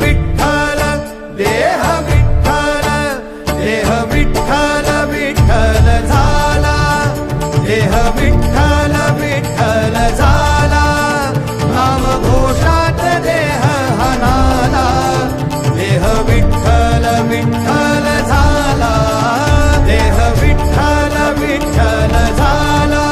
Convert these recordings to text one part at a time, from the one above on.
विठ्ठल देह विठ्ठल देह विठ्ठल विठ्ठल झाला. देह विठ्ठल विठ्ठल झाला. भावघोषात देह हनाला. देह विठ्ठल विठ्ठल झाला. देह विठ्ठल विठ्ठल झाला.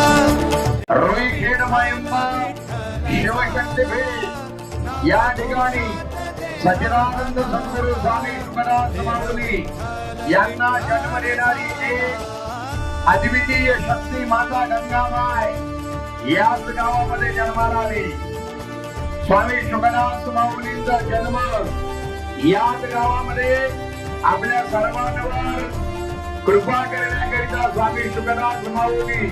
या ठिकाणी सचिदानंद सद्गुरु स्वामी तुकाराम यांना जन्म देणारी अद्वितीय शक्ती माता गंगामाय याच गावामध्ये जन्माला आली. स्वामी शुभनाथ माऊलींचा जन्म याच गावामध्ये आपल्या सर्वांवर कृपा करण्याकरिता स्वामी शुभनाथ माऊली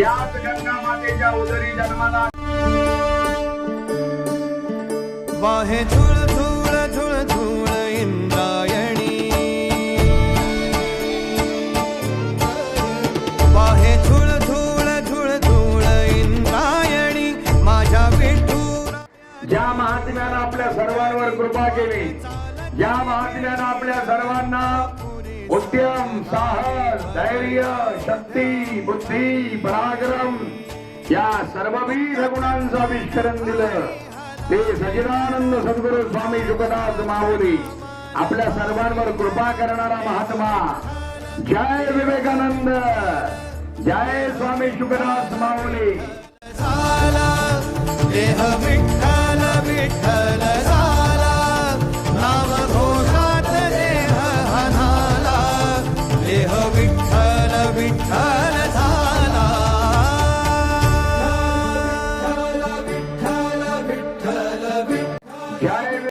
याच गंगा मातेच्या उदरी जन्माला वाहे ज्या महात्म्यानं आपल्या सर्वांवर कृपा केली. ज्या महात्म्यानं आपल्या सर्वांना उद्यम साहस धैर्य शक्ती बुद्धी पराक्रम या सर्वविध गुणांचं आविष्करण दिलं. ते सचिदानंद सद्गुरु स्वामी जुगदास माऊली आपल्या सर्वांवर कृपा करणारा महात्मा. जय विवेकानंद. जय स्वामी शुकदास माऊली. झाला देह विठ्ठल. विठ्ठल झाला